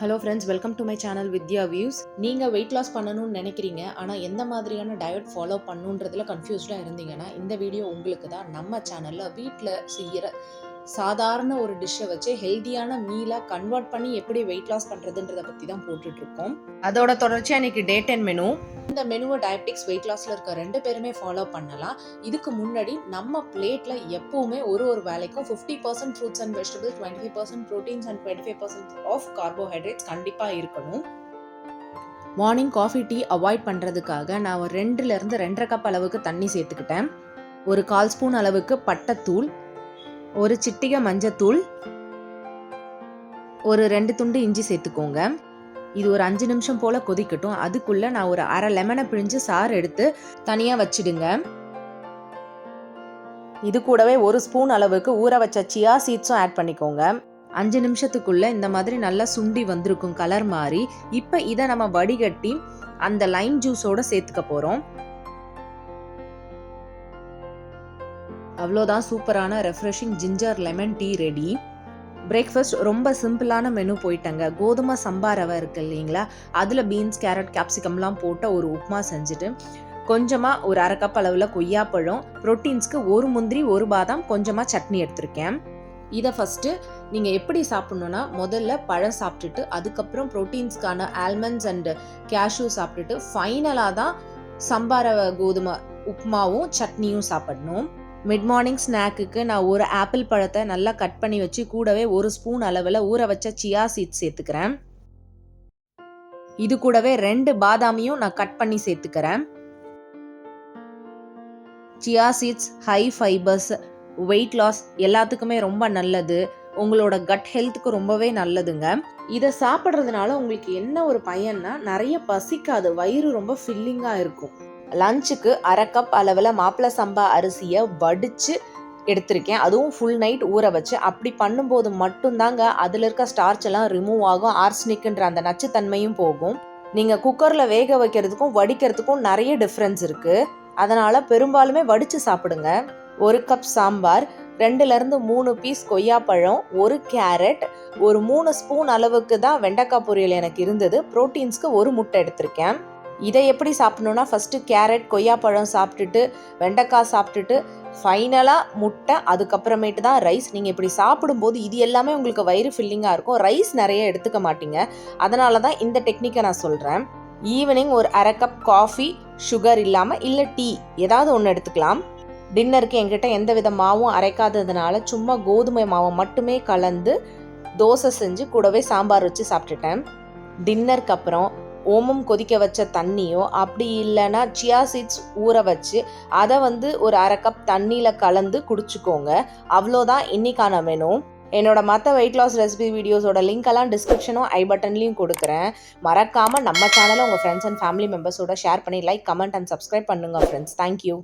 Hello friends welcome to my channel Vidya views நீங்கள் weight loss பண்ணணும்னு நினைக்கிறீங்க ஆனால் எந்த மாதிரியான டயட் ஃபாலோ பண்ணுன்றதுல கன்ஃபியூஸ்டாக இருந்தீங்கன்னா இந்த வீடியோ உங்களுக்கு தான் நம்ம சேனலில் வீட்டில் செய்கிற சாதாரண ஒரு டிஷ்ஷை வச்சு ஹெல்த்தியான மீலாக கன்வெர்ட் பண்ணி எப்படி வெயிட் லாஸ் பண்ணுறதுன்றதை பற்றி தான் போட்டுட்ருக்கோம் அதோட தொடர்ச்சியாக இன்னைக்கு டேட் டென் மெனு இந்த மெனுவை டயபெட்டிக்ஸ் வெயிட் லாஸில் இருக்க ரெண்டு பேருமே ஃபாலோ பண்ணலாம். இதுக்கு முன்னாடி நம்ம பிளேட்ல எப்பவுமே ஒரு ஒரு வேலைக்கும் fifty percent fruits and vegetables twenty five percent proteins and twenty five percent of carbohydrates கண்டிப்பாக இருக்கணும். மார்னிங் காஃபி டீ அவாய்ட் பண்ணுறதுக்காக நான் ஒரு ரெண்டுலேருந்து ரெண்டரை கப் அளவுக்கு தண்ணி சேர்த்துக்கிட்டேன். ஒரு கால் ஸ்பூன் அளவுக்கு பட்டைத்தூள் ஒரு சிட்டிகை மஞ்சத்தூள் ஒரு ரெண்டு துண்டு இஞ்சி சேர்த்துக்கோங்க. இது ஒரு அஞ்சு நிமிஷம் போல் கொதிக்கட்டும். அதுக்குள்ளே நான் ஒரு அரை லெமனை பிழிஞ்சு சாறு எடுத்து தனியாக வச்சிடுங்க. இது கூடவே ஒரு ஸ்பூன் அளவுக்கு ஊற வச்ச சியா சீட்ஸும் ஆட் பண்ணிக்கோங்க. அஞ்சு நிமிஷத்துக்குள்ள இந்த மாதிரி நல்லா சுண்டி வந்திருக்கும் கலர் மாதிரி இப்போ இதை நம்ம வடிகட்டி அந்த லைம் ஜூஸோட சேர்த்துக்க போகிறோம் அவ்வளோதான் சூப்பரான refreshing ginger lemon tea ready breakfast ரொம்ப சிம்பிளான மெனு போயிட்டேங்க. கோதுமை சம்பா ரவை இருக்குது இல்லைங்களா? அதில் பீன்ஸ் கேரட் கேப்சிகம்லாம் போட்ட ஒரு உப்புமா செஞ்சுட்டு கொஞ்சமாக ஒரு அரை கப் அளவில் கொய்யாப்பழம் ப்ரோட்டீன்ஸ்க்கு ஒரு முந்திரி ஒரு பாதாம் கொஞ்சமாக சட்னி எடுத்திருக்கேன். இதை ஃபஸ்ட்டு நீங்கள் எப்படி சாப்பிட்ணுன்னா முதல்ல பழம் சாப்பிட்டுட்டு அதுக்கப்புறம் ப்ரோட்டீன்ஸ்க்கான ஆல்மண்ட்ஸ் அண்டு கேஷ்யூ சாப்பிட்டுட்டு ஃபைனலாக தான் சம்பார கோதுமை உப்புமாவும் சட்னியும் சாப்பிடணும். மிட் மார்னிங் ஸ்நாக்குக்கு நான் ஒரு ஆப்பிள் பழத்தை நல்லா கட் பண்ணி வச்சு கூடவே ஒரு ஸ்பூன் அளவில் ஊற வச்ச சியா சீட்ஸ் சேர்த்துக்கிறேன். இது கூடவே ரெண்டு பாதாமியும் நான் கட் பண்ணி சேர்த்துக்கிறேன். Chia seeds high fibres weight loss எல்லாத்துக்குமே ரொம்ப நல்லது. உங்களோட கட் ஹெல்த்துக்கு ரொம்பவே நல்லதுங்க. இதை சாப்பிட்றதுனால உங்களுக்கு என்ன ஒரு பயன்னா நிறைய பசிக்காது வயிறு ரொம்ப ஃபில்லிங்காக இருக்கும். லஞ்சுக்கு அரை கப் அளவில் மாப்பிள சம்பா அரிசியை வடித்து எடுத்திருக்கேன். அதுவும் ஃபுல் நைட் ஊற வச்சு. அப்படி பண்ணும்போது மட்டும்தாங்க அதில் இருக்க ஸ்டார்ச் எல்லாம் ரிமூவ் ஆகும். ஆர்ஸ்னிக்குன்ற அந்த நச்சுத்தன்மையும் போகும். நீங்கள் குக்கரில் வேக வைக்கிறதுக்கும் வடிக்கிறதுக்கும் நிறைய டிஃப்ரென்ஸ் இருக்குது அதனால் பெரும்பாலுமே வடித்து சாப்பிடுங்க. ஒரு கப் சாம்பார் ரெண்டுலேருந்து மூணு பீஸ் கொய்யாப்பழம் ஒரு கேரட் ஒரு மூணு ஸ்பூன் அளவுக்கு தான் வெண்டைக்காய் பொரியல் எனக்கு இருந்தது. ப்ரோட்டீன்ஸ்க்கு ஒரு முட்டை எடுத்திருக்கேன். இதை எப்படி சாப்பிடணுன்னா ஃபஸ்ட்டு கேரட் கொய்யாப்பழம் சாப்பிட்டுட்டு வெண்டைக்காய் சாப்பிட்டுட்டு ஃபைனலாக முட்டை அதுக்கப்புறமேட்டு தான் ரைஸ் நீங்கள் இப்படி சாப்பிடும்போது இது எல்லாமே உங்களுக்கு வயிறு ஃபில்லிங்காக இருக்கும். ரைஸ் நிறைய எடுத்துக்க மாட்டீங்க. அதனால தான் இந்த டெக்னிக்கை நான் சொல்கிறேன் ஈவினிங் ஒரு அரை கப் காஃபி சுகர் இல்லாமல் இல்லை டீ ஏதாவது ஒன்று எடுத்துக்கலாம். டின்னருக்கு எங்கிட்ட எந்த வித மாவும் அரைக்காததுனால சும்மா கோதுமை மாவை மட்டுமே கலந்து தோசை செஞ்சு கூடவே சாம்பார் வச்சு சாப்பிட்டுட்டேன். டின்னருக்கு அப்புறம் ஓமம் கொதிக்க வச்ச தண்ணியோ அப்படி இல்லைன்னா சியா சீட்ஸ் ஊற வச்சு அதை வந்து ஒரு அரை கப் தண்ணியில் கலந்து குடிச்சுக்கோங்க. அவ்வளோதான் இன்னைக்கான மெனு என்னோட மற்ற வெயிட் லாஸ் ரெசிபி வீடியோஸோட லிங்க் எல்லாம் டிஸ்கிரிப்ஷனும் ஐ பட்டன்லையும் கொடுக்குறேன். மறக்காமல் நம்ம சேனலை உங்கள் ஃப்ரெண்ட்ஸ் அண்ட் ஃபேமிலி மெம்பர்ஸோட ஷேர் பண்ணி லைக் கமெண்ட் அண்ட் சப்ஸ்கிரைப் பண்ணுங்க ஃப்ரெண்ட்ஸ் தேங்க்யூ